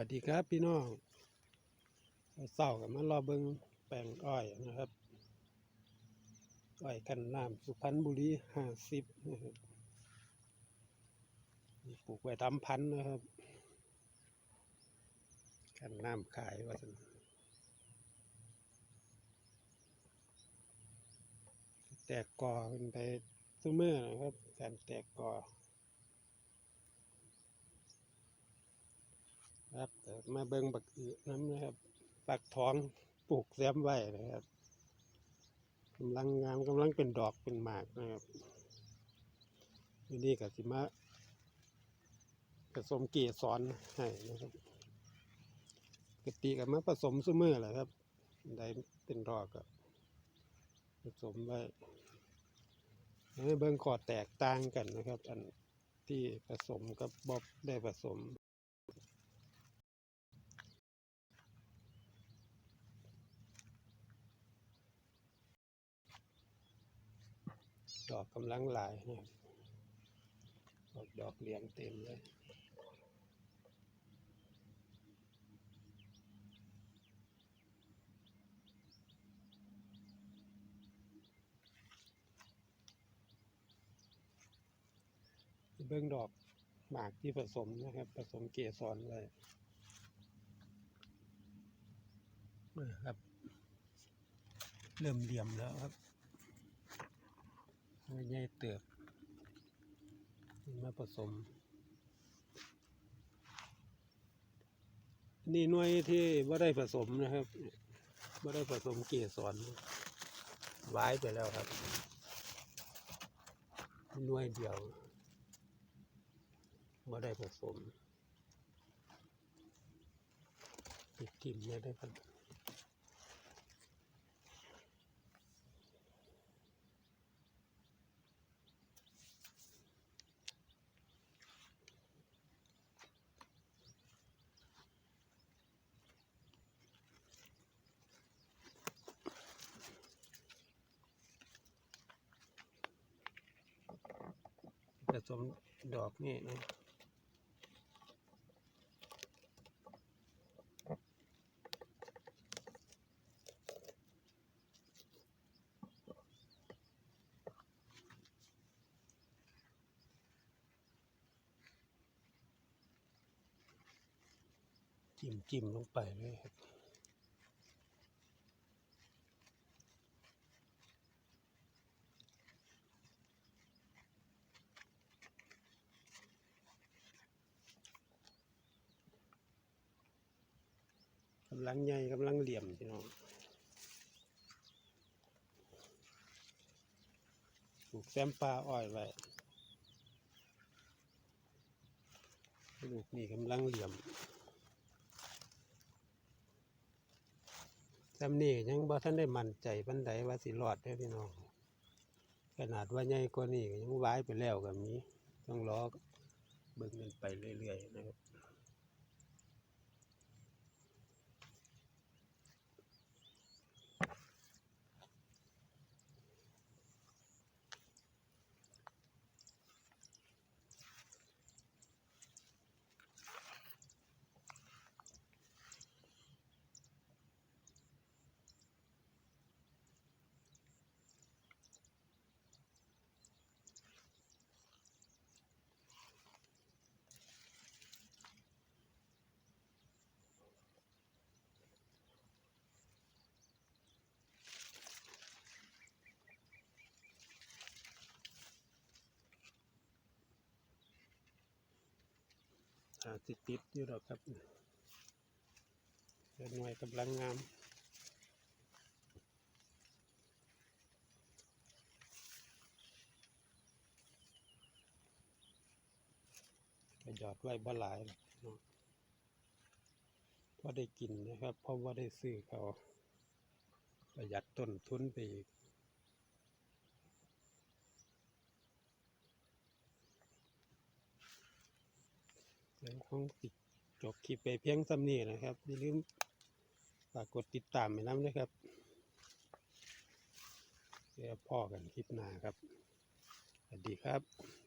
วัสดีครับพี่น้องเศร้ากับมารอเบิงแปลงอ้อยนะครับ อ้อยกันน้ำสุพรรณบุรีห้าสิบปลูกไว้ทำพันนะครับ กันน้ำขายว่าสันแตกกอเป็นไปซุเมื่อนะครับ การแตกกอ ครับมาเบิ่งบักอือน้ำนะครับปักท้องปลูกแซมไว้นะครับกำลังงามกำลังเป็นดอกเป็นหมากนะครับนี้ก็สิมาผสมเกสรให้นะครับกติกับมาผสมซุมือแหละครับได้เป็นดอกก็ผสมไว้เบิ่งขอแตกต่างกันนะครับ อันที่ผสมกับบอบได้ผสม ดอกกำลังหลายนะครับดอกดอกเรียงเต็มเลยเบื้องดอกหมากที่ผสมนะครับ ผสมเกสรไว้นะครับ เริ่มเหลี่ยมแล้วครับ ไม่ใหญ่เติบมาผสม นี่หน่วยที่ว่าได้ผสมนะครับว่าได้ผสมเกสรไว้ไปแล้วครับหน่วยเดียวว่าได้ผสมติดกิมไม่ได้ผสม ผสมดอกนี่นะจิ้มจิ้มลงไปเลยครับำลังใหญ่กำลังเหลี่ยมพี่น้องปลูกแซมปลาอ้อยไว้ลูกนี่กำลังเหลี่ยมแซมนี่ยังบ่ท่านได้มั่นใจปันใดว่าสิรอดเด้พี่น้อง ขนาดว่าใหญ่กว่านี้ยังวายไปแล้วก็มีต้องรอเบิ่งกันไปเรื่อยๆนะครับ อาติดติดอยู่หรอกครับเป็นหน่วยกำลังงามก็หยอดไว้บ่หลายหรอกเนาะพอได้กินนะครับ เพราะว่าได้ซื้อเขาประหยัดต้นทุนไปอีก ยวคงติดจบคลิปไปเพียงสำนี้นะครับอย่าลืมฝากกดติดตามไปน้ำนะครับเดี๋ยวพ่อกันคลิปหน้าครับ สวัสดีครับ